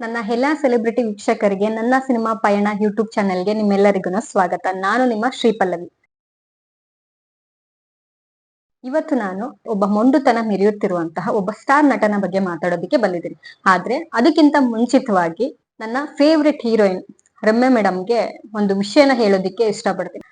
ನನ್ನ ಎಲ್ಲಾ ಸೆಲೆಬ್ರಿಟಿ ವೀಕ್ಷಕರಿಗೆ ನನ್ನ ಸಿನಿಮಾ ಪಯಣ ಯೂಟ್ಯೂಬ್ ಚಾನೆಲ್ಗೆ ನಿಮ್ಮೆಲ್ಲರಿಗೂ ಸ್ವಾಗತ. ನಾನು ನಿಮ್ಮ ಶ್ರೀಪಲ್ಲವಿ. ಇವತ್ತು ನಾನು ಒಬ್ಬ ಮೊಂಡುತನ ಮೆರೆಯುತ್ತಿರುವಂತಹ ಒಬ್ಬ ಸ್ಟಾರ್ ನಟನ ಬಗ್ಗೆ ಮಾತಾಡೋದಕ್ಕೆ ಬಂದಿದ್ದೀನಿ. ಆದ್ರೆ ಅದಕ್ಕಿಂತ ಮುಂಚಿತವಾಗಿ ನನ್ನ ಫೇವ್ರೆಟ್ ಹೀರೋಯಿನ್ ರಮ್ಯ ಮೇಡಮ್ಗೆ ಒಂದು ವಿಷಯನ ಹೇಳೋದಿಕ್ಕೆ ಇಷ್ಟಪಡ್ತೀನಿ.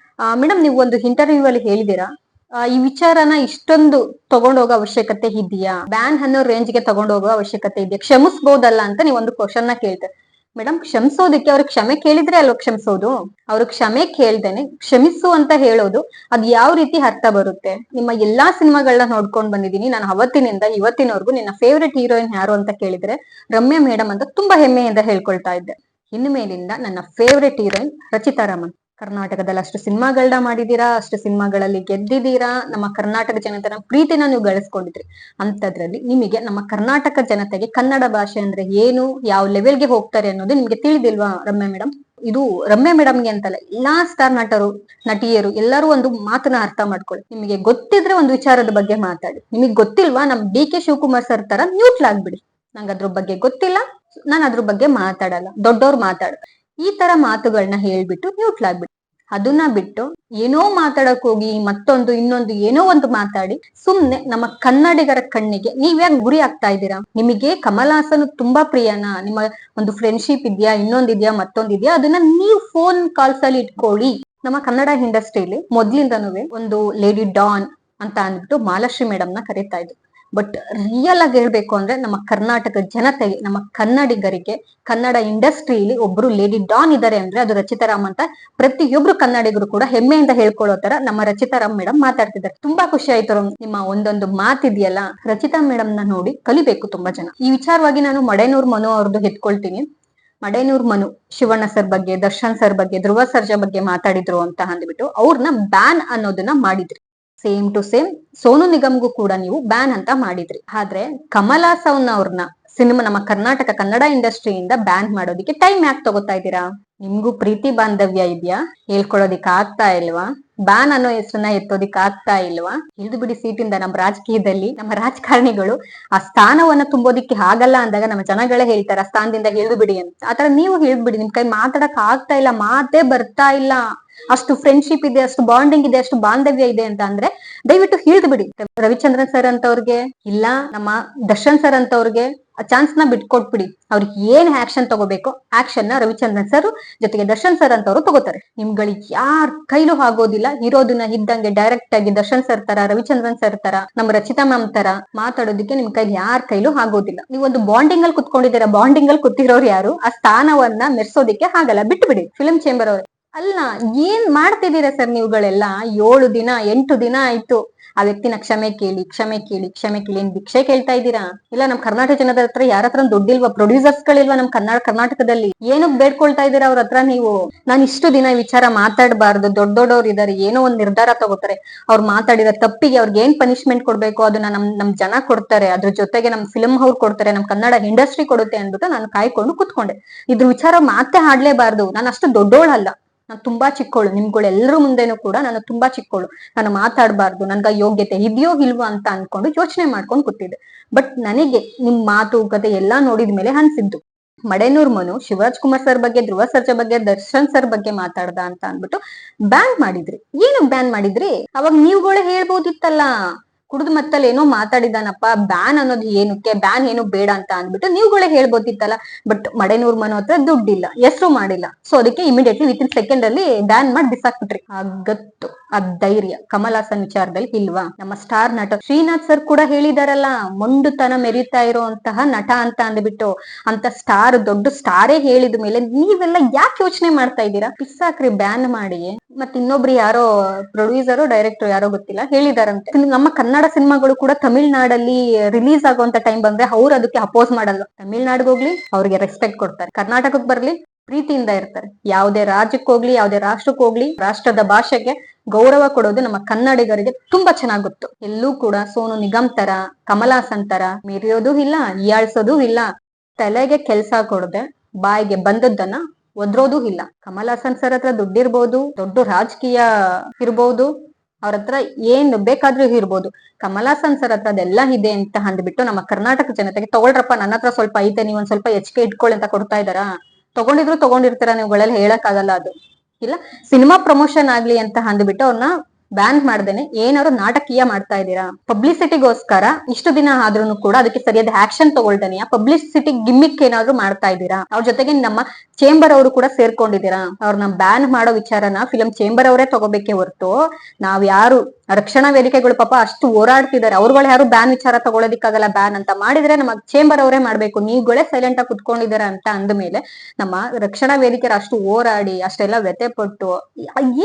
ಮೇಡಮ್ ನೀವು ಒಂದು ಇಂಟರ್ವ್ಯೂ ಅಲ್ಲಿ ಹೇಳಿದೀರಾ ಈ ವಿಚಾರನ ಇಷ್ಟೊಂದು ತಗೊಂಡೋಗೋ ಅವಶ್ಯಕತೆ ಇದೆಯಾ? ಬ್ಯಾನ್ ಅನ್ನೋ ರೇಂಜ್ಗೆ ತಗೊಂಡೋಗೋ ಅವಶ್ಯಕತೆ ಇದೆಯಾ? ಕ್ಷಮಿಸ್ಬೋದಲ್ಲ ಅಂತ ನೀವು ಒಂದು ಕ್ವಶನ್ನ ಕೇಳ್ತಾರೆ ಮೇಡಮ್ ಕ್ಷಮಿಸೋದಕ್ಕೆ ಅವ್ರಿಗೆ ಕ್ಷಮೆ ಕೇಳಿದ್ರೆ ಅಲ್ವಾ ಕ್ಷಮಿಸೋದು? ಅವ್ರು ಕ್ಷಮೆ ಕೇಳ್ದೇನೆ ಕ್ಷಮಿಸು ಅಂತ ಹೇಳೋದು ಅದ್ ಯಾವ ರೀತಿ ಅರ್ಥ ಬರುತ್ತೆ? ನಿಮ್ಮ ಎಲ್ಲಾ ಸಿನಿಮಾಗಳನ್ನ ನೋಡ್ಕೊಂಡ್ ಬಂದಿದ್ದೀನಿ. ನಾನು ಅವತ್ತಿನಿಂದ ಇವತ್ತಿನವರೆಗೂ ನಿನ್ನ ಫೇವ್ರೆಟ್ ಹೀರೋಯಿನ್ ಯಾರು ಅಂತ ಕೇಳಿದ್ರೆ ರಮ್ಯಾ ಮೇಡಮ್ ಅಂತ ತುಂಬಾ ಹೆಮ್ಮೆಯಿಂದ ಹೇಳ್ಕೊಳ್ತಾ ಇದ್ದೆ. ಇನ್ನು ಮೇಲಿಂದ ನನ್ನ ಫೇವ್ರೆಟ್ ಹೀರೋಯಿನ್ ರಚಿತಾ ರಾಮನ್ ಕರ್ನಾಟಕದಲ್ಲಿ ಅಷ್ಟು ಸಿನಿಮಾಗಳನ್ನ ಮಾಡಿದೀರಾ ಅಷ್ಟು ಸಿನಿಮಾಗಳಲ್ಲಿ ಗೆದ್ದಿದ್ದೀರಾ? ನಮ್ಮ ಕರ್ನಾಟಕ ಜನತೆನ ಪ್ರೀತಿನ ನೀವು ಗಳಿಸ್ಕೊಂಡಿದ್ರಿ. ಅಂತದ್ರಲ್ಲಿ ನಿಮಗೆ ನಮ್ಮ ಕರ್ನಾಟಕ ಜನತೆಗೆ ಕನ್ನಡ ಭಾಷೆ ಅಂದ್ರೆ ಏನು, ಯಾವ ಲೆವೆಲ್ಗೆ ಹೋಗ್ತಾರೆ ಅನ್ನೋದು ನಿಮ್ಗೆ ತಿಳಿದಿಲ್ವಾ ರಮ್ಯಾ ಮೇಡಮ್ ಇದು ರಮ್ಯಾ ಮೇಡಮ್ಗೆ ಅಂತಲ್ಲ, ಎಲ್ಲಾ ಸ್ಟಾರ್ ನಟರು, ನಟಿಯರು ಎಲ್ಲರೂ ಒಂದು ಮಾತನ್ನ ಅರ್ಥ ಮಾಡ್ಕೊಳ್ಳಿ. ನಿಮಗೆ ಗೊತ್ತಿದ್ರೆ ಒಂದು ವಿಚಾರದ ಬಗ್ಗೆ ಮಾತಾಡಿ. ನಿಮಗೆ ಗೊತ್ತಿಲ್ವಾ ನಮ್ ಡಿ ಕೆ ಶಿವಕುಮಾರ್ ಸರ್ ತರ ನ್ಯೂಟ್ಲ್ ಆಗ್ಬಿಡಿ. ನಂಗೆ ಅದ್ರ ಬಗ್ಗೆ ಗೊತ್ತಿಲ್ಲ, ನಾನು ಅದ್ರ ಬಗ್ಗೆ ಮಾತಾಡಲ್ಲ. ದೊಡ್ಡವ್ರು ಮಾತಾಡ ಈ ತರ ಮಾತುಗಳನ್ನ ಹೇಳ್ಬಿಟ್ಟು ನ್ಯೂಟ್ಲ್ ಆಗ್ಬಿಡಿ. ಅದನ್ನ ಬಿಟ್ಟು ಏನೋ ಮಾತಾಡಕ್ ಹೋಗಿ ಮತ್ತೊಂದು, ಇನ್ನೊಂದು, ಏನೋ ಒಂದು ಮಾತಾಡಿ ಸುಮ್ನೆ ನಮ್ಮ ಕನ್ನಡಿಗರ ಕಣ್ಣಿಗೆ ನೀವ್ಯಾಕ್ ಗುರಿ ಆಗ್ತಾ ಇದ್ದೀರಾ? ನಿಮಗೆ ಕಮಲ್ ತುಂಬಾ ಪ್ರಿಯನ. ನಿಮ್ಮ ಒಂದು ಫ್ರೆಂಡ್ಶಿಪ್ ಇದೆಯಾ, ಇನ್ನೊಂದ್ ಇದೆಯಾ, ಮತ್ತೊಂದ್ ಇದೆಯಾ, ಅದನ್ನ ನೀವು ಫೋನ್ ಕಾಲ್ಸ್ ಅಲ್ಲಿ ಇಟ್ಕೊಳ್ಳಿ. ನಮ್ಮ ಕನ್ನಡ ಇಂಡಸ್ಟ್ರಿಲಿ ಮೊದ್ಲಿಂದನೂ ಒಂದು ಲೇಡಿ ಡಾನ್ ಅಂತ ಅಂದ್ಬಿಟ್ಟು ಮಾಲಶ್ರೀ ಮೇಡಮ್ನ ಕರೀತಾ ಇದ್ರು. ಬಟ್ ರಿಯಲ್ ಆಗಿ ಹೇಳ್ಬೇಕು ಅಂದ್ರೆ ನಮ್ಮ ಕರ್ನಾಟಕ ಜನತೆಗೆ ನಮ್ಮ ಕನ್ನಡಿಗರಿಗೆ, ಕನ್ನಡ ಇಂಡಸ್ಟ್ರಿಯಲ್ಲಿ ಒಬ್ರು ಲೇಡಿ ಡಾನ್ ಇದಾರೆ ಅಂದ್ರೆ ಅದು ರಚಿತಾರಾಮ್ ಅಂತ. ಪ್ರತಿಯೊಬ್ರು ಕನ್ನಡಿಗರು ಕೂಡ ಹೆಮ್ಮೆಯಿಂದ ಹೇಳ್ಕೊಳ್ಳೋ ತರ ನಮ್ಮ ರಚಿತಾರಾಮ್ ಮೇಡಮ್ ಮಾತಾಡ್ತಿದ್ದಾರೆ. ತುಂಬಾ ಖುಷಿ ಆಯ್ತು. ನಿಮ್ಮ ಒಂದೊಂದು ಮಾತಿದೆಯಲ್ಲ ರಚಿತಾ ಮೇಡಮ್ ನೋಡಿ ಕಲಿಬೇಕು ತುಂಬಾ ಜನ. ಈ ವಿಚಾರವಾಗಿ ನಾನು ಮಡೇನೂರ್ ಮನು ಅವ್ರದ್ದು ಎತ್ಕೊಳ್ತೀನಿ ಮಡೇನೂರ್ ಮನು, ಶಿವಣ್ಣ ಸರ್ ಬಗ್ಗೆ, ದರ್ಶನ್ ಸರ್ ಬಗ್ಗೆ, ಧ್ರುವ ಸರ್ಜಾ ಬಗ್ಗೆ ಮಾತಾಡಿದ್ರು ಅಂತ ಅಂದ್ಬಿಟ್ಟು ಅವ್ರನ್ನ ಬ್ಯಾನ್ ಅನ್ನೋದನ್ನ ಮಾಡಿದ್ರಿ. ಸೇಮ್ ಟು ಸೇಮ್ ಸೋನು ನಿಗಮ್ಗೂ ಕೂಡ ನೀವು ಬ್ಯಾನ್ ಅಂತ ಮಾಡಿದ್ರಿ. ಆದ್ರೆ ಕಮಲ್ ಹಾಸನ್ ಅವ್ರನ್ನ ಸಿನಿಮಾ ನಮ್ಮ ಕರ್ನಾಟಕ ಕನ್ನಡ ಇಂಡಸ್ಟ್ರಿಯಿಂದ ಬ್ಯಾನ್ ಮಾಡೋದಿಕ್ಕೆ ಟೈಮ್ ಯಾಕೆ ತಗೋತಾ ಇದ್ದೀರಾ? ನಿಮ್ಗೂ ಪ್ರೀತಿ ಬಾಂಧವ್ಯ ಇದೆಯಾ? ಹೇಳ್ಕೊಳೋದಿಕ್ ಆಗ್ತಾ ಇಲ್ವಾ? ಬ್ಯಾನ್ ಅನ್ನೋ ಹೆಸರನ್ನ ಎತ್ತೋದಿಕ್ ಆಗ್ತಾ ಇಲ್ವಾ? ಇಳಿದು ಬಿಡಿ ಸೀಟಿಂದ ನಮ್ಮ ರಾಜಕೀಯದಲ್ಲಿ ನಮ್ಮ ರಾಜಕಾರಣಿಗಳು ಆ ಸ್ಥಾನವನ್ನ ತುಂಬೋದಿಕ್ಕೆ ಆಗಲ್ಲ ಅಂದಾಗ ನಮ್ಮ ಜನಗಳೇ ಹೇಳ್ತಾರೆ, ಆ ಸ್ಥಾನದಿಂದ ಇಳಿದು ಬಿಡಿ ಅಂತ. ಆತರ ನೀವು ಇಳಿದು ಬಿಡಿ, ನಿಮ್ ಕೈ ಮಾತಾಡಕ್ ಆಗ್ತಾ ಇಲ್ಲ, ಮಾತೇ ಬರ್ತಾ ಇಲ್ಲ. ಅಷ್ಟು ಫ್ರೆಂಡ್ಶಿಪ್ ಇದೆ, ಅಷ್ಟು ಬಾಂಡಿಂಗ್ ಇದೆ, ಅಷ್ಟು ಬಾಂಧವ್ಯ ಇದೆ ಅಂತ ಅಂದ್ರೆ ದಯವಿಟ್ಟು ಹೇಳ್ದು ಬಿಡಿ. ರವಿಚಂದ್ರನ್ ಸರ್ ಅಂತವ್ರಿಗೆ, ಇಲ್ಲ ನಮ್ಮ ದರ್ಶನ್ ಸರ್ ಅಂತವ್ರಿಗೆ ಚಾನ್ಸ್ನ ಬಿಟ್ಕೊಟ್ಬಿಡಿ. ಅವ್ರಿಗೆ ಏನ್ ಆಕ್ಷನ್ ತಗೋಬೇಕು ಆಕ್ಷನ್ನ ರವಿಚಂದ್ರನ್ ಸರ್ ಜೊತೆಗೆ ದರ್ಶನ್ ಸರ್ ಅಂತವ್ರು ತಗೋತಾರೆ. ನಿಮ್ಗಳಿಗೆ ಯಾರ್ ಕೈಲೂ ಆಗೋದಿಲ್ಲ, ಇರೋದನ್ನ ಇದ್ದಂಗೆ ಡೈರೆಕ್ಟ್ ಆಗಿ ದರ್ಶನ್ ಸರ್ ತರ, ರವಿಚಂದ್ರನ್ ಸರ್ ತರ, ನಮ್ಮ ರಚಿತಾ ಮ್ಯಾಮ್ ತರ ಮಾತಾಡೋದಕ್ಕೆ ನಿಮ್ ಕೈಲಿ ಯಾರ ಕೈಲೂ ಆಗೋದಿಲ್ಲ. ನೀವು ಒಂದು ಬಾಂಡಿಂಗ್ ಅಲ್ಲಿ ಕುತ್ಕೊಂಡಿದ್ದೀರಾ ಬಾಂಡಿಂಗ್ ಅಲ್ಲಿ ಕೂತಿರೋರು ಯಾರು? ಆ ಸ್ಥಾನವನ್ನ ಮೆರ್ಸೋದಿಕ್ಕೆ ಆಗಲ್ಲ. ಬಿಟ್ಟು ಬಿಡಿ ಫಿಲ್ಮ್ ಚೇಂಬರ್ ಅವ್ರೆ. ಅಲ್ಲ, ಏನ್ ಮಾಡ್ತಿದ್ದೀರಾ ಸರ್ ನೀವುಗಳೆಲ್ಲ? ಏಳು ದಿನ, ಎಂಟು ದಿನ ಆಯ್ತು. ಆ ವ್ಯಕ್ತಿನ ಕ್ಷಮೆ ಕೇಳಿ ಕ್ಷಮೆ ಕೇಳಿ ಕ್ಷಮೆ ಕೇಳಿ, ಏನ್ ಭಿಕ್ಷೆ ಕೇಳ್ತಾ ಇದ್ದೀರಾ? ಇಲ್ಲ, ನಮ್ ಕರ್ನಾಟಕ ಜನದ ಹತ್ರ ಯಾರ ಹತ್ರ ದುಡ್ಡಿಲ್ವಾ? ಪ್ರೊಡ್ಯೂಸರ್ಸ್ ಗಳಿಲ್ವಾ ನಮ್ ಕನ್ನಡ ಕರ್ನಾಟಕದಲ್ಲಿ? ಏನಕ್ ಬೇಡ್ಕೊಳ್ತಾ ಇದ್ದೀರಾ ಅವ್ರ ಹತ್ರ ನೀವು? ನಾನು ಇಷ್ಟು ದಿನ ವಿಚಾರ ಮಾತಾಡಬಾರ್ದು. ದೊಡ್ಡ ದೊಡ್ಡವ್ರು ಇದಾರೆ, ಏನೋ ಒಂದ್ ನಿರ್ಧಾರ ತಗೋತಾರೆ. ಅವ್ರು ಮಾತಾಡಿದ ತಪ್ಪಿಗೆ ಅವ್ರಿಗೆ ಏನ್ ಪನಿಷ್ಮೆಂಟ್ ಕೊಡ್ಬೇಕು? ಅದನ್ನ ನಮ್ ನಮ್ ಜನ ಕೊಡ್ತಾರೆ. ಅದ್ರ ಜೊತೆಗೆ ನಮ್ ಫಿಲ್ಮ್ ಅವ್ರು ಕೊಡ್ತಾರೆ. ನಮ್ ಕನ್ನಡ ಇಂಡಸ್ಟ್ರಿ ಕೊಡುತ್ತೆ ಅಂದ್ಬಿಟ್ಟು ನಾನು ಕಾಯ್ಕೊಂಡು ಕುತ್ಕೊಂಡೆ. ಇದ್ರ ವಿಚಾರ ಮಾತೇ ಆಡ್ಲೇಬಾರ್ದು ನಾನು ಅಷ್ಟು ದೊಡ್ಡೋಳಲ್ಲ. ನಾನು ತುಂಬಾ ಚಿಕ್ಕೋಳು ನಿಮ್ಗಳೆಲ್ಲರೂ ಮುಂದೆನೂ ಕೂಡ ನಾನು ತುಂಬಾ ಚಿಕ್ಕೋಳು. ನಾನು ಮಾತಾಡಬಾರ್ದು, ನನ್ಗ ಯೋಗ್ಯತೆ ಇದೆಯೋ ಇಲ್ವೋ ಅಂತ ಅನ್ಕೊಂಡು ಯೋಚನೆ ಮಾಡ್ಕೊಂಡು ಕೂತಿದ್ದೆ. ಬಟ್ ನನಗೆ ನಿಮ್ ಮಾತು ಕತೆ ಎಲ್ಲಾ ನೋಡಿದ ಮೇಲೆ ಅನ್ಸಿದ್ದು. ಮಡೇನೂರ್ ಮನು ಶಿವರಾಜ್ ಕುಮಾರ್ ಸರ್ ಬಗ್ಗೆ, ಧ್ರುವ ಸರ್ಜ ಬಗ್ಗೆ, ದರ್ಶನ್ ಸರ್ ಬಗ್ಗೆ ಮಾತಾಡ್ದ ಅಂತ ಅನ್ಬಿಟ್ಟು ಬ್ಯಾನ್ ಮಾಡಿದ್ರಿ. ಏನು ಬ್ಯಾನ್ ಮಾಡಿದ್ರಿ? ಅವಾಗ ನೀವುಗಳೇ ಹೇಳ್ಬೋದಿತ್ತಲ್ಲ. ಕುಡಿದು ಮತ್ತಲ್ಲಿ ಏನೋ ಮಾತಾಡಿದಾನಪ್ಪ ಬ್ಯಾನ್ ಅನ್ನೋದು ಏನಕ್ಕೆ ಬ್ಯಾನ್ ಏನು ಬೇಡ ಅಂತ ಅಂದ್ಬಿಟ್ಟು ನೀವುಗಳೇ ಹೇಳ್ಬೋದಿತ್ತಲ್ಲ ಬಟ್ ಮಡೆನೂರ್ ಮನೋ ಹತ್ರ ದುಡ್ಡಿಲ್ಲ, ಹೆಸರು ಮಾಡಿಲ್ಲ. ಸೊ ಅದಕ್ಕೆ ಇಮಿಡಿಯೇಟ್ಲಿ ವಿತ್ ಇನ್ ಸೆಕೆಂಡ್ ಅಲ್ಲಿ ಬ್ಯಾನ್ ಮಾಡಿ ಬಿಸಾಕ್ಬಿಟ್ರಿ. ಆಗತ್ತು ಗತ್ತು ಆ ಧೈರ್ಯ. ಕಮಲ್ ಹಾಸನ್ ವಿಚಾರದಲ್ಲಿ ಇಲ್ವಾ? ನಮ್ಮ ಸ್ಟಾರ್ ನಟ ಶ್ರೀನಾಥ್ ಸರ್ ಕೂಡ ಹೇಳಿದಾರಲ್ಲ, ಮೊಂಡುತನ ಮೆರೀತಾ ಇರುವಂತಹ ನಟ ಅಂತ ಅಂದ್ಬಿಟ್ಟು, ಅಂತ ಸ್ಟಾರ್ ದೊಡ್ಡ ಸ್ಟಾರೇ ಹೇಳಿದ ಮೇಲೆ ನೀವೆಲ್ಲ ಯಾಕೆ ಯೋಚನೆ ಮಾಡ್ತಾ ಇದ್ದೀರಾ? ಬಿಸಾಕ್ರಿ ಬ್ಯಾನ್ ಮಾಡಿ. ಮತ್ ಇನ್ನೊಬ್ರು ಯಾರೋ ಪ್ರೊಡ್ಯೂಸರು ಡೈರೆಕ್ಟರ್ ಯಾರೋ ಗೊತ್ತಿಲ್ಲ, ಹೇಳಿದಾರಂತೆ. ನಮ್ಮ ಕನ್ನಡ ಸಿನಿಮಾಗಳು ಕೂಡ ತಮಿಳ್ನಾಡಲ್ಲಿ ರಿಲೀಸ್ ಆಗುವಂತ ಟೈಮ್ ಬಂದ್ರೆ ಅವ್ರು ಅದಕ್ಕೆ ಅಪೋಸ್ ಮಾಡಲ್ಲ ತಮಿಳ್ನಾಡ್ಗೆ ಹೋಗ್ಲಿ, ಅವ್ರಿಗೆ ರೆಸ್ಪೆಕ್ಟ್ ಕೊಡ್ತಾರೆ. ಕರ್ನಾಟಕಕ್ಕೆ ಬರ್ಲಿ, ಪ್ರೀತಿಯಿಂದ ಇರ್ತಾರೆ. ಯಾವುದೇ ರಾಜ್ಯಕ್ಕೆ ಹೋಗ್ಲಿ, ಯಾವುದೇ ರಾಷ್ಟ್ರಕ್ಕೆ ಹೋಗ್ಲಿ, ರಾಷ್ಟ್ರದ ಭಾಷೆಗೆ ಗೌರವ ಕೊಡೋದು ನಮ್ಮ ಕನ್ನಡಿಗರಿಗೆ ತುಂಬಾ ಚೆನ್ನಾಗ್ ಗೊತ್ತು. ಎಲ್ಲೂ ಕೂಡ ಸೋನು ನಿಗಮ್ ತರ ಕಮಲ್ ಹಾಸನ್ ತರ ಮೆರೆಯೋದು ಇಲ್ಲ ಹೀಯಾಳ್ಸೋದು ಇಲ್ಲ. ತಲೆಗೆ ಕೆಲ್ಸ ಕೊಡದೆ, ಬಾಯಿಗೆ ಬಂದದ್ದನ್ನ ಒದ್ರೋದು ಇಲ್ಲ. ಕಮಲ್ ಹಾಸನ್ ಸರ್ ಹತ್ರ ದುಡ್ಡಿರ್ಬೋದು, ದೊಡ್ಡ ರಾಜಕೀಯ ಇರ್ಬೋದು. ಅವ್ರ ಹತ್ರ ಏನ್ ಬೇಕಾದ್ರೂ ಇರ್ಬೋದು. ಕಮಲಾಸನ್ ಸರ್ ಹತ್ರ ಅದೆಲ್ಲ ಇದೆ ಅಂತ ಅಂದ್ಬಿಟ್ಟು ನಮ್ಮ ಕರ್ನಾಟಕ ಜನತೆಗೆ ತಗೊಳ್ರಪ್ಪ, ನನ್ನ ಹತ್ರ ಸ್ವಲ್ಪ ಐತೆ, ನೀವ್ ಒಂದ್ ಸ್ವಲ್ಪ ಹೆಚ್ಚಿಗೆ ಇಟ್ಕೊಳ್ಳಿ ಅಂತ ಕೊಡ್ತಾ ಇದಾರಾ ತಗೊಂಡಿದ್ರು ತಗೊಂಡಿರ್ತೀರ ನೀವುಗಳೆಲ್ಲ ಹೇಳಕ್ ಆಗಲ್ಲ ಅದು. ಇಲ್ಲ, ಸಿನಿಮಾ ಪ್ರಮೋಷನ್ ಆಗ್ಲಿ ಅಂತ ಅಂದ್ಬಿಟ್ಟು ಅವ್ರನ್ನ ಬ್ಯಾನ್ ಮಾಡ್ದೇನೆ. ಏನಾದ್ರು ನಾಟಕೀಯ ಮಾಡ್ತಾ ಇದ್ದೀರಾ? ಪಬ್ಲಿಸಿಟಿಗೋಸ್ಕರ ಇಷ್ಟು ದಿನ ಆದ್ರೂ ಕೂಡ ಅದಕ್ಕೆ ಸರಿಯಾದ ಆಕ್ಷನ್ ತಗೊಳ್ದೇನೆ ಪಬ್ಲಿಸಿಟಿ ಗಿಮ್ಮಿಕ್ ಏನಾದ್ರು ಮಾಡ್ತಾ ಇದ್ದೀರಾ? ಅವ್ರ ಜೊತೆಗೆ ನಮ್ಮ ಚೇಂಬರ್ ಅವರು ಕೂಡ ಸೇರ್ಕೊಂಡಿದ್ದೀರಾ? ಅವ್ರನ್ನ ಬ್ಯಾನ್ ಮಾಡೋ ವಿಚಾರನ ಫಿಲಂ ಚೇಂಬರ್ ಅವರೇ ತಗೋಬೇಕೆ ಹೊರತು, ನಾವ್ ಯಾರು ರಕ್ಷಣಾ ವೇದಿಕೆಗಳು ಪಾಪ ಅಷ್ಟು ಹೋರಾಡ್ತಿದ್ದಾರೆ. ಅವ್ರುಗಳು ಯಾರು ಬ್ಯಾನ್ ವಿಚಾರ ತಗೊಳೋದಿಕ್ಕಾಗಲ್ಲ ಬ್ಯಾನ್ ಅಂತ ಮಾಡಿದ್ರೆ ನಮಗ್ ಚೇಂಬರ್ ಅವರೇ ಮಾಡ್ಬೇಕು. ನೀವುಗಳೇ ಸೈಲೆಂಟ್ ಆಗಿ ಕುತ್ಕೊಂಡಿದ್ದೀರಾ ಅಂತ ಅಂದ್ಮೇಲೆ ನಮ್ಮ ರಕ್ಷಣಾ ವೇದಿಕೆ ಅಷ್ಟು ಹೋರಾಡಿ, ಅಷ್ಟೆಲ್ಲ ವ್ಯತೆ ಪಟ್ಟು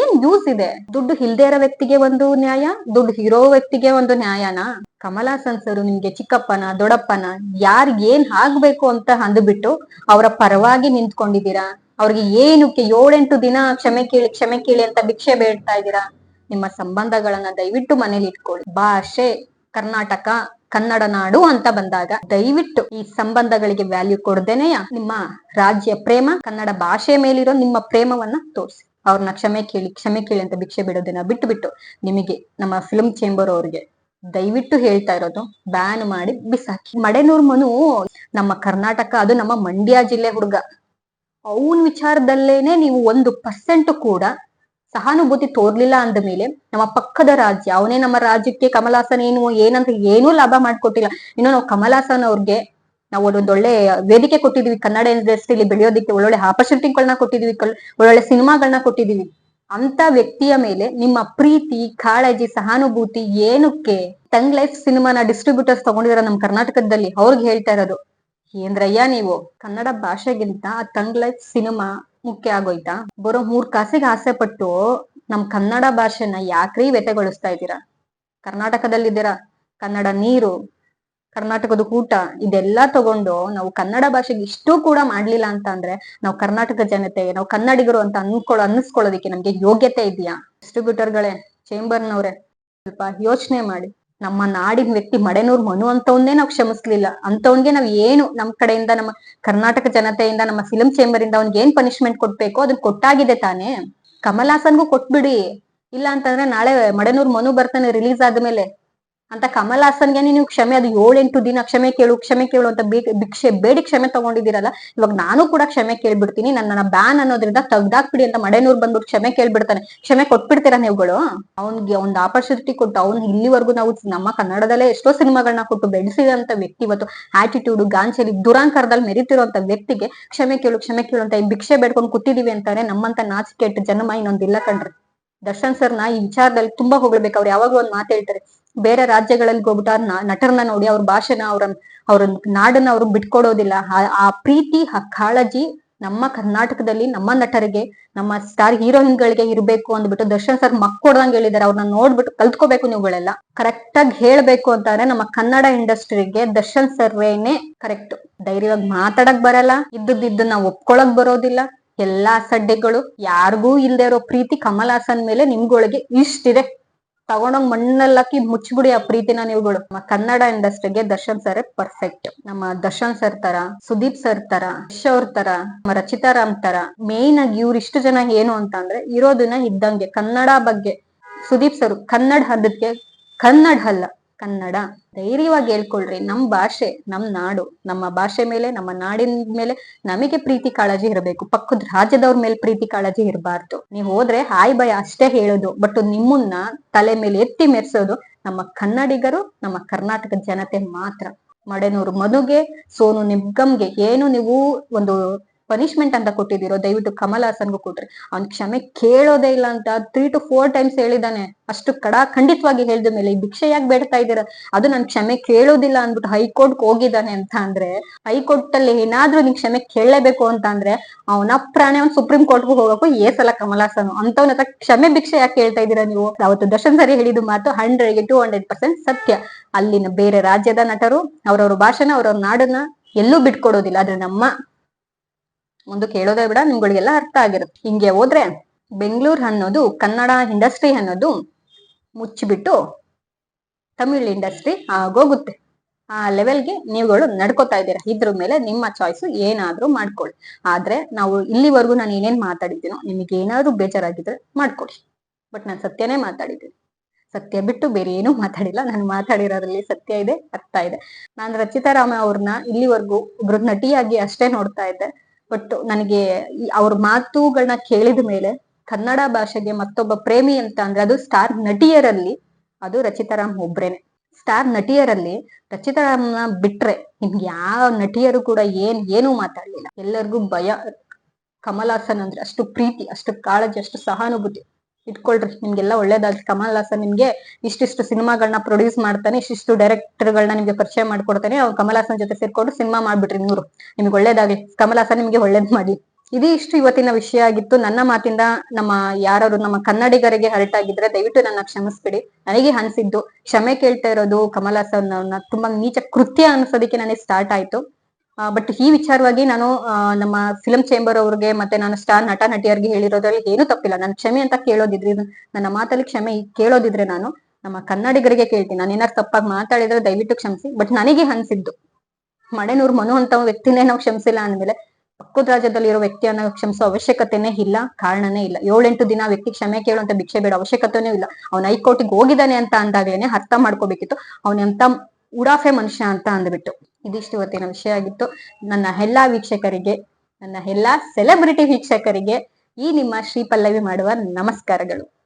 ಏನ್ ಯೂಸ್ ಇದೆ? ದುಡ್ಡು ಇಲ್ದೇ ಇರೋ ವ್ಯಕ್ತಿಗೆ ಒಂದು ನ್ಯಾಯ, ದುಡ್ಡು ಇರೋ ವ್ಯಕ್ತಿಗೆ ಒಂದು ನ್ಯಾಯನಾ? ಕಮಲಾಸನ್ ಸರ್ ನಿಮ್ಗೆ ಚಿಕ್ಕಪ್ಪನ, ದೊಡ್ಡಪ್ಪನ ಯಾರ್ಗೇನ್ ಆಗ್ಬೇಕು ಅಂತ ಅಂದ್ಬಿಟ್ಟು ಅವರ ಪರವಾಗಿ ನಿಂತ್ಕೊಂಡಿದ್ದೀರಾ? ಅವ್ರಿಗೆ ಏನಕ್ಕೆ ಏಳೆಂಟು ದಿನ ಕ್ಷಮೆ ಕೇಳಿ ಕ್ಷಮೆ ಕೇಳಿ ಅಂತ ಭಿಕ್ಷೆ ಬೇಡ್ತಾ ಇದ್ದೀರಾ? ನಿಮ್ಮ ಸಂಬಂಧಗಳನ್ನ ದಯವಿಟ್ಟು ಮನೇಲಿ ಇಟ್ಕೊಳ್ಳಿ. ಭಾಷೆ, ಕರ್ನಾಟಕ, ಕನ್ನಡ ನಾಡು ಅಂತ ಬಂದಾಗ ದಯವಿಟ್ಟು ಈ ಸಂಬಂಧಗಳಿಗೆ ವ್ಯಾಲ್ಯೂ ಕೊಡ್ದೇನೆಯ ನಿಮ್ಮ ರಾಜ್ಯ ಪ್ರೇಮ, ಕನ್ನಡ ಭಾಷೆ ಮೇಲಿರೋ ನಿಮ್ಮ ಪ್ರೇಮವನ್ನ ತೋರಿಸಿ. ಅವ್ರನ್ನ ಕ್ಷಮೆ ಕೇಳಿ ಕ್ಷಮೆ ಕೇಳಿ ಅಂತ ಭಿಕ್ಷೆ ಬಿಡೋದನ್ನ ಬಿಟ್ಟು ಬಿಟ್ಟು ನಿಮಗೆ ನಮ್ಮ ಫಿಲ್ಮ್ ಚೇಂಬರ್ ಅವ್ರಿಗೆ ದಯವಿಟ್ಟು ಹೇಳ್ತಾ ಇರೋದು ಬ್ಯಾನ್ ಮಾಡಿ ಬಿಸಾಕಿ. ಮಡೆನೂರ್ ಮನು, ನಮ್ಮ ಕರ್ನಾಟಕ, ಅದು ನಮ್ಮ ಮಂಡ್ಯ ಜಿಲ್ಲೆ ಹುಡುಗ. ಅವನ್ ವಿಚಾರದಲ್ಲೇನೆ ನೀವು ಒಂದು ಪರ್ಸೆಂಟ್ ಕೂಡ ಸಹಾನುಭೂತಿ ತೋರ್ಲಿಲ್ಲ ಅಂದ ಮೇಲೆ ನಮ್ಮ ಪಕ್ಕದ ರಾಜ್ಯ, ಅವನೇ ನಮ್ಮ ರಾಜ್ಯಕ್ಕೆ ಕಮಲಾಸನ್ ಏನು, ಏನಂತ ಏನೂ ಲಾಭ ಮಾಡ್ಕೊಟ್ಟಿಲ್ಲ. ಇನ್ನು ನಾವು ಕಮಲಾಸನ್ ಅವ್ರಿಗೆ ನಾವು ಒಂದೊಳ್ಳೆ ವೇದಿಕೆ ಕೊಟ್ಟಿದೀವಿ. ಕನ್ನಡ ಇಂಡಸ್ಟ್ರಿಲಿ ಬೆಳೆಯೋದಕ್ಕೆ ಒಳ್ಳೊಳ್ಳೆ ಆಪರ್ಚುನಿಟಿಗಳನ್ನ ಕೊಟ್ಟಿದೀವಿ, ಒಳ್ಳೊಳ್ಳೆ ಸಿನಿಮಾಗಳನ್ನ ಕೊಟ್ಟಿದೀವಿ. ಅಂತ ವ್ಯಕ್ತಿಯ ಮೇಲೆ ನಿಮ್ಮ ಪ್ರೀತಿ, ಕಾಳಜಿ, ಸಹಾನುಭೂತಿ ಏನಕ್ಕೆ? ತಂಗ್ ಲೈಫ್ ಸಿನಿಮಾನ ಡಿಸ್ಟ್ರಿಬ್ಯೂಟರ್ಸ್ ತಗೊಂಡಿದಾರ ನಮ್ಮ ಕರ್ನಾಟಕದಲ್ಲಿ, ಅವ್ರಿಗೆ ಹೇಳ್ತಾ ಇರೋದು ಏನ್ರಯ್ಯ ನೀವು ಕನ್ನಡ ಭಾಷೆಗಿಂತ ಆ ತಂಗ್ ಲೈಫ್ ಸಿನಿಮಾ ಮುಖ್ಯ ಆಗೋಯ್ತಾ? ಬರೋ ಮೂರ್ ಕಾಸಿಗೆ ಆಸೆ ಪಟ್ಟು ನಮ್ ಕನ್ನಡ ಭಾಷೆನ ಯಾಕ್ರಿ ವ್ಯತೆಗೊಳಿಸ್ತಾ ಇದ್ದೀರಾ? ಕರ್ನಾಟಕದಲ್ಲಿದ್ದೀರಾ? ಕನ್ನಡ ನೀರು ಕರ್ನಾಟಕದ ಊಟ ಇದೆಲ್ಲ ತಗೊಂಡು ನಾವು ಕನ್ನಡ ಭಾಷೆಗೆ ಇಷ್ಟು ಕೂಡ ಮಾಡ್ಲಿಲ್ಲ ಅಂತ ಅಂದ್ರೆ ನಾವು ಕರ್ನಾಟಕ ಜನತೆ, ನಾವು ಕನ್ನಡಿಗರು ಅಂತ ಅನ್ಕೊಳ್ಳೋ ಅನ್ನಿಸ್ಕೊಳ್ಳೋದಕ್ಕೆ ನಮ್ಗೆ ಯೋಗ್ಯತೆ ಇದೆಯಾ? ಡಿಸ್ಟ್ರಿಬ್ಯೂಟರ್ಗಳೇ ಚೇಂಬರ್ನವ್ರೆ ಸ್ವಲ್ಪ ಯೋಚನೆ ಮಾಡಿ. ನಮ್ಮ ನಾಡಿನ ವ್ಯಕ್ತಿ ಮಡೆನೂರ್ ಮನು ಅಂತವನ್ನೇ ನಾವು ಕ್ಷಮಿಸ್ಲಿಲ್ಲ. ಅಂತವನ್ಗೆ ನಾವ್ ಏನು ನಮ್ ಕಡೆಯಿಂದ, ನಮ್ಮ ಕರ್ನಾಟಕ ಜನತೆಯಿಂದ, ನಮ್ಮ ಫಿಲಂ ಚೇಂಬರ್ ಇಂದ ಅವ್ನ್ಗೆ ಏನ್ ಪನಿಷ್ಮೆಂಟ್ ಕೊಡ್ಬೇಕು ಅದನ್ನ ಕೊಟ್ಟಾಗಿದೆ ತಾನೇ. ಕಮಲ್ ಹಾಸನ್ಗೂ ಕೊಟ್ಬಿಡಿ. ಇಲ್ಲ ಅಂತಂದ್ರೆ ನಾಳೆ ಮಡೆನೂರ್ ಮನು ಬರ್ತಾನೆ ರಿಲೀಸ್ ಆದ್ಮೇಲೆ. ಅಂತ ಕಮಲ್ ಹಾಸನ್ಗೆ ನೀವು ಕ್ಷಮೆ, ಅದು ಏಳೆಂಟು ದಿನ ಕ್ಷಮೆ ಕೇಳು ಕ್ಷಮೆ ಕೇಳು ಅಂತ ಭಿಕ್ಷೆ, ಬೇಡಿ ಕ್ಷಮೆ ತಗೊಂಡಿದ್ದೀರಲ್ಲ, ಇವಾಗ ನಾನು ಕೂಡ ಕ್ಷಮೆ ಕೇಳ್ಬಿಡ್ತೀನಿ ನನ್ನ ಬ್ಯಾನ್ ಅನ್ನೋದ್ರಿಂದ ತಗ್ದಾಕ್ಬಿಡಿ ಅಂತ ಮಡೆನೂರ್ ಬಂದ್ಬಿಟ್ಟು ಕ್ಷಮೆ ಕೇಳ್ಬಿಡ್ತಾನೆ. ಕ್ಷಮೆ ಕೊಟ್ಬಿಡ್ತೀರಾ ನೀವುಗಳು? ಅವ್ನಿಗೆ ಒಂದು ಆಪರ್ಚುನಿಟಿ ಕೊಟ್ಟು, ಅವ್ನ್ ಇಲ್ಲಿವರೆಗೂ ನಾವು ನಮ್ಮ ಕನ್ನಡದಲ್ಲೇ ಎಷ್ಟೋ ಸಿನಿಮಾಗಳನ್ನ ಕೊಟ್ಟು ಬೆಳೆಸಿದಂತ ವ್ಯಕ್ತಿ ಇವತ್ತು ಆಟಿಟ್ಯೂಡ್ ಗಾಂಚಲಿ ದುರಾಂಕಾರದಲ್ಲಿ ಮೆರಿತಿರುವಂತ ವ್ಯಕ್ತಿಗೆ ಕ್ಷಮೆ ಕೇಳು ಕ್ಷಮೆ ಕೇಳು ಅಂತ ಭಿಕ್ಷೆ ಬೇಡ್ಕೊಂಡು ಕೂತಿದೀವಿ ಅಂತಾರೆ ನಮ್ಮಂತ ನಾಚಿಕೆಟ್ಟು ಜನ್ಮ ಇನ್ನೊಂದಿಲ್ಲ ಕಣ್ರಿ. ದರ್ಶನ್ ಸರ್ನ ಈ ವಿಚಾರದಲ್ಲಿ ತುಂಬಾ ಹೊಗಳ್ಬೇಕು. ಅವ್ರು ಯಾವಾಗ ಒಂದ್ ಮಾತು ಹೇಳ್ತಾರೆ. ಬೇರೆ ರಾಜ್ಯಗಳಲ್ಲಿ ಹೋಗ್ಬಿಟ್ಟು ನಟರನ್ನ ನೋಡಿ ಅವ್ರ ಭಾಷೆನ ಅವ್ರ ಅವ್ರ ನಾಡನ್ನ ಅವ್ರು ಬಿಟ್ಕೊಡೋದಿಲ್ಲ. ಆ- ಪ್ರೀತಿ, ಆ ಕಾಳಜಿ ನಮ್ಮ ಕರ್ನಾಟಕದಲ್ಲಿ ನಮ್ಮ ನಟರಿಗೆ, ನಮ್ಮ ಸ್ಟಾರ್ ಹೀರೋಯಿನ್ ಗಳಿಗೆ ಇರ್ಬೇಕು ಅಂದ್ಬಿಟ್ಟು ದರ್ಶನ್ ಸರ್ ಮಕ್ಕೊಡ್ದಂಗ್ ಹೇಳಿದಾರೆ. ಅವ್ರನ್ನ ನೋಡ್ಬಿಟ್ಟು ಕಲ್ತ್ಕೋಬೇಕು ನೀವುಗಳೆಲ್ಲ. ಕರೆಕ್ಟ್ ಆಗಿ ಹೇಳ್ಬೇಕು ಅಂತಂದ್ರೆ ನಮ್ಮ ಕನ್ನಡ ಇಂಡಸ್ಟ್ರಿಗೆ ದರ್ಶನ್ ಸರ್ವೇನೆ ಕರೆಕ್ಟ್. ಧೈರ್ಯವಾಗಿ ಮಾತಾಡಕ್ ಬರಲ್ಲ. ಇದ್ದದ್ದು ನಾವು ಒಪ್ಕೊಳಕ್ ಬರೋದಿಲ್ಲ. ಎಲ್ಲಾ ಸಡ್ಡೆಗಳು ಯಾರಿಗೂ ಇಲ್ದೇ ಇರೋ ಪ್ರೀತಿ ಕಮಲ್ ಹಾಸನ್ ಮೇಲೆ ನಿಮ್ಗೊಳಗೆ ಇಷ್ಟಿದೆ. ತಗೊಂಡೋಗ್ ಮಣ್ಣಲ್ಲಾಕಿ ಮುಚ್ಚಿಬಿಡಿ ಆ ಪ್ರೀತಿನ ನೀವುಗಳು. ನಮ್ಮ ಕನ್ನಡ ಇಂಡಸ್ಟ್ರಿಗೆ ದರ್ಶನ್ ಸರ್ ಪರ್ಫೆಕ್ಟ್ ನಮ್ಮ ದರ್ಶನ್ ಸರ್ ತರ, ಸುದೀಪ್ ಸರ್ ತರ, ಯಶ್ ಅವ್ರ ತರ, ನಮ್ಮ ರಚಿತಾ ರಾಮ್ ತರ ಮೇನ್ ಆಗಿ ಇವ್ರು ಇಷ್ಟು ಜನ ಏನು ಅಂತ ಅಂದ್ರೆ ಇರೋದನ್ನ ಇದ್ದಂಗೆ ಕನ್ನಡ ಬಗ್ಗೆ. ಸುದೀಪ್ ಸರ್ ಕನ್ನಡ ಹದ್ದಕ್ಕೆ ಕನ್ನಡ ಅಲ್ಲ. ಕನ್ನಡ. ಧೈರ್ಯವಾಗಿ ಹೇಳ್ಕೊಳ್ರಿ. ನಮ್ ಭಾಷೆ, ನಮ್ ನಾಡು, ನಮ್ಮ ಭಾಷೆ ಮೇಲೆ, ನಮ್ಮ ನಾಡಿನ ಮೇಲೆ ನಮಗೆ ಪ್ರೀತಿ ಕಾಳಜಿ ಇರಬೇಕು. ಪಕ್ಕದ ರಾಜ್ಯದವ್ರ ಮೇಲೆ ಪ್ರೀತಿ ಕಾಳಜಿ ಇರಬಾರ್ದು. ನೀವ್ ಹೋದ್ರೆ ಹಾಯ್ ಬೈ ಅಷ್ಟೇ ಹೇಳೋದು. ಬಟ್ ನಿಮ್ಮನ್ನ ತಲೆ ಮೇಲೆ ಎತ್ತಿ ಮೆರೆಸೋದು ನಮ್ಮ ಕನ್ನಡಿಗರು, ನಮ್ಮ ಕರ್ನಾಟಕ ಜನತೆ ಮಾತ್ರ. ಮಡೆನೂರು ಮಧುಗೆ, ಸೋನು ನಿಗಮ್ಗೆ, ಏನು ನೀವು ಒಂದು ಪನಿಷ್ಮೆಂಟ್ ಅಂತ ಕೊಟ್ಟಿದ್ದೀರೋ, ದಯವಿಟ್ಟು ಕಮಲ್ ಹಾಸನ್ಗೂ ಕೊಟ್ರಿ. ಅವ್ನ್ ಕ್ಷಮೆ ಕೇಳೋದೇ ಇಲ್ಲ ಅಂತ ತ್ರೀ ಟು ಫೋರ್ ಟೈಮ್ಸ್ ಹೇಳಿದಾನೆ. ಅಷ್ಟು ಕಡಾ ಖಂಡಿತವಾಗಿ ಹೇಳಿದ ಮೇಲೆ ಈ ಭಿಕ್ಷೆ ಯಾಕೆ ಬೇಡ್ತಾ ಅದು ನನ್ ಕ್ಷಮೆ ಕೇಳೋದಿಲ್ಲ ಅಂದ್ಬಿಟ್ಟು ಹೈಕೋರ್ಟ್ ಹೋಗಿದ್ದಾನೆ ಅಂತ ಅಂದ್ರೆ ಹೈಕೋರ್ಟ್ ಅಲ್ಲಿ ಏನಾದ್ರೂ ನಿನ್ ಕ್ಷಮೆ ಕೇಳಲೇಬೇಕು ಅಂತ ಅಂದ್ರೆ, ಅವನ ಪ್ರಾಣಿ ಅವ್ನ್ ಸುಪ್ರೀಂ ಕೋರ್ಟ್ಗೂ ಹೋಗಕ್ಕೂ ಏ ಸಲ ಕಮಲ್ ಹಾಸನ್. ಅಂತವನ ಕ್ಷಮೆ ಭಿಕ್ಷೆ ಯಾಕೆ ಕೇಳ್ತಾ ಇದ್ದೀರಾ ನೀವು? ಅವತ್ತು ದರ್ಶನ್ ಸರಿ ಹೇಳಿದ ಮಾತು ಹಂಡ್ರೆಡ್ಗೆ ಟು ಹಂಡ್ರೆಡ್ ಪರ್ಸೆಂಟ್ ಸತ್ಯ. ಅಲ್ಲಿನ ಬೇರೆ ರಾಜ್ಯದ ನಟರು, ಅವ್ರವ್ರ ಭಾಷೆನ, ಅವ್ರವ್ರ ನಾಡನ್ನ ಎಲ್ಲೂ ಬಿಟ್ಕೊಡೋದಿಲ್ಲ. ಆದ್ರೆ ನಮ್ಮ ಒಂದು ಕೇಳೋದೇ ಬಿಡ, ನಿಮ್ಗಳಿಗೆಲ್ಲ ಅರ್ಥ ಆಗಿರುತ್ತೆ. ಹಿಂಗೆ ಹೋದ್ರೆ ಬೆಂಗಳೂರು ಅನ್ನೋದು, ಕನ್ನಡ ಇಂಡಸ್ಟ್ರಿ ಅನ್ನೋದು ಮುಚ್ಚಿಬಿಟ್ಟು ತಮಿಳ್ ಇಂಡಸ್ಟ್ರಿ ಆಗೋಗುತ್ತೆ. ಆ ಲೆವೆಲ್ಗೆ ನೀವುಗಳು ನಡ್ಕೋತಾ ಇದ್ದೀರಾ? ಇದ್ರ ಮೇಲೆ ನಿಮ್ಮ ಚಾಯ್ಸ್ ಏನಾದ್ರೂ ಮಾಡ್ಕೊಳ್ಳಿ. ಆದ್ರೆ ನಾವು ಇಲ್ಲಿವರೆಗೂ ನಾನು ಏನೇನ್ ಮಾತಾಡಿದ್ದೀನೋ, ನಿಮಗೆ ಏನಾದ್ರೂ ಬೇಜಾರಾಗಿದ್ರೆ ಮಾಡ್ಕೊಳ್ಳಿ. ಬಟ್ ನಾನು ಸತ್ಯನೇ ಮಾತಾಡಿದ್ದೀನಿ. ಸತ್ಯ ಬಿಟ್ಟು ಬೇರೆ ಏನೂ ಮಾತಾಡಿಲ್ಲ. ನಾನು ಮಾತಾಡಿರೋದ್ರಲ್ಲಿ ಸತ್ಯ ಇದೆ, ಅರ್ಥ ಇದೆ. ನಾನು ರಚಿತಾ ರಾಮ ಅವ್ರನ್ನ ಇಲ್ಲಿವರೆಗೂ ಒಬ್ರು ನಟಿಯಾಗಿ ಅಷ್ಟೇ ನೋಡ್ತಾ ಇದ್ದೆ. ಬಟ್ ನನಗೆ ಅವ್ರ ಮಾತುಗಳನ್ನ ಕೇಳಿದ ಮೇಲೆ ಕನ್ನಡ ಭಾಷೆಗೆ ಮತ್ತೊಬ್ಬ ಪ್ರೇಮಿ ಅಂತ ಅಂದ್ರೆ ಅದು ಸ್ಟಾರ್ ನಟಿಯರಲ್ಲಿ, ಅದು ರಚಿತಾರಾಮ್ ಒಬ್ರೇನೆ. ಸ್ಟಾರ್ ನಟಿಯರಲ್ಲಿ ರಚಿತಾರಾಮ್ನ ಬಿಟ್ರೆ ನಿಮ್ಗೆ ಯಾವ ನಟಿಯರು ಕೂಡ ಏನ್, ಏನೂ ಮಾತಾಡ್ಲಿಲ್ಲ. ಎಲ್ಲರಿಗೂ ಭಯ. ಕಮಲ್ ಹಾಸನ್ ಅಂದ್ರೆ ಅಷ್ಟು ಪ್ರೀತಿ, ಅಷ್ಟು ಕಾಳಜಿ, ಅಷ್ಟು ಸಹಾನುಭೂತಿ. ಇಟ್ಕೊಳ್ರಿ. ನಿಮ್ಗೆಲ್ಲ ಒಳ್ಳೇದಾಗ್ಲಿ. ಕಮಲ್ ಹಾಸನ್ ನಿಮ್ಗೆ ಇಷ್ಟಿಷ್ಟು ಸಿನಿಮಾಗಳನ್ನ ಪ್ರೊಡ್ಯೂಸ್ ಮಾಡ್ತಾನೆ, ಇಷ್ಟಿಷ್ಟು ಡೈರೆಕ್ಟರ್ಗಳನ್ನ ನಿಮ್ಗೆ ಪರಿಚಯ ಮಾಡ್ಕೊಡ್ತಾನೆ. ಅವ್ರು ಕಮಲ್ ಹಾಸನ್ ಜೊತೆ ಸೇರ್ಕೊಂಡು ಸಿನಿಮಾ ಮಾಡ್ಬಿಟ್ರಿ ನೀವು ನಿಮ್ಗೆ ಒಳ್ಳೇದಾಗ್ಲಿ. ಕಮಲ್ ಹಾಸನ್ ನಿಮ್ಗೆ ಒಳ್ಳೇದ್ ಮಾಡಿ ಇದಿಷ್ಟು ಇವತ್ತಿನ ವಿಷಯ ಆಗಿತ್ತು. ನನ್ನ ಮಾತಿಂದ ನಮ್ಮ ಯಾರು ನಮ್ಮ ಕನ್ನಡಿಗರಿಗೆ ಹರ್ಟ್ ಆಗಿದ್ರೆ ದಯವಿಟ್ಟು ನನ್ನ ಕ್ಷಮಿಸ್ಬಿಡಿ. ನನಗೆ ಅನ್ಸಿದ್ದು, ಕ್ಷಮೆ ಕೇಳ್ತಾ ಇರೋದು ಕಮಲ್ ಹಾಸನ್ ತುಂಬಾ ನೀಚ ಕೃತ್ಯ ಅನ್ಸೋದಕ್ಕೆ ನನಗೆ ಸ್ಟಾರ್ಟ್ ಆಯ್ತು. ಬಟ್ ಈ ವಿಚಾರವಾಗಿ ನಾನು ನಮ್ಮ ಫಿಲ್ಮ್ ಚೇಂಬರ್ ಅವ್ರಿಗೆ ಮತ್ತೆ ನಾನು ಸ್ಟಾರ್ ನಟ, ನಟಿಯರಿಗೆ ಹೇಳಿರೋದ್ರಲ್ಲಿ ಏನು ತಪ್ಪಿಲ್ಲ. ನಾನು ಕ್ಷಮೆ ಅಂತ ಕೇಳೋದಿದ್ರೆ, ನನ್ನ ಮಾತಲ್ಲಿ ಕ್ಷಮೆ ಕೇಳೋದಿದ್ರೆ ನಾನು ನಮ್ಮ ಕನ್ನಡಿಗರಿಗೆ ಕೇಳ್ತೀನಿ. ನಾನು ಏನಾರು ತಪ್ಪಾಗಿ ಮಾತಾಡಿದ್ರೆ ದಯವಿಟ್ಟು ಕ್ಷಮಿಸಿ. ಬಟ್ ನನಗೆ ಅನ್ಸಿದ್ದು ಮಡೆನೂರು ಮನು ಅಂತ ವ್ಯಕ್ತಿನೇ ನಾವು ಕ್ಷಮಿಸಿಲ್ಲ ಅಂದ್ಮೇಲೆ ಪಕ್ಕದ ರಾಜ್ಯದಲ್ಲಿ ಇರೋ ವ್ಯಕ್ತಿಯನ್ನ ಕ್ಷಮಿಸೋ ಅವಶ್ಯಕತೆನೇ ಇಲ್ಲ, ಕಾರಣನೇ ಇಲ್ಲ. ಏಳೆಂಟು ದಿನ ವ್ಯಕ್ತಿ ಕ್ಷಮೆ ಕೇಳುವಂತ ಭಿಕ್ಷೆ ಬೇಡ, ಅವಶ್ಯಕತೆನೂ ಇಲ್ಲ. ಅವ್ನ ಹೈಕೋರ್ಟ್ಗೆ ಹೋಗಿದ್ದಾನೆ ಅಂತ ಅಂದಾಗೇನೆ ಅರ್ಥ ಮಾಡ್ಕೋಬೇಕಿತ್ತು. ಅವನೆಂತ ಉಡಾಫೆ ಮನುಷ್ಯ ಅಂತ ಅಂದ್ಬಿಟ್ಟು. ಇದಿಷ್ಟು ಇವತ್ತಿನ ವಿಷಯ ಆಗಿತ್ತು. ನನ್ನ ಎಲ್ಲಾ ವೀಕ್ಷಕರಿಗೆ, ನನ್ನ ಎಲ್ಲಾ ಸೆಲೆಬ್ರಿಟಿ ವೀಕ್ಷಕರಿಗೆ ಈ ನಿಮ್ಮ ಶ್ರೀ ಪಲ್ಲವಿ ಮಾಡುವ ನಮಸ್ಕಾರಗಳು.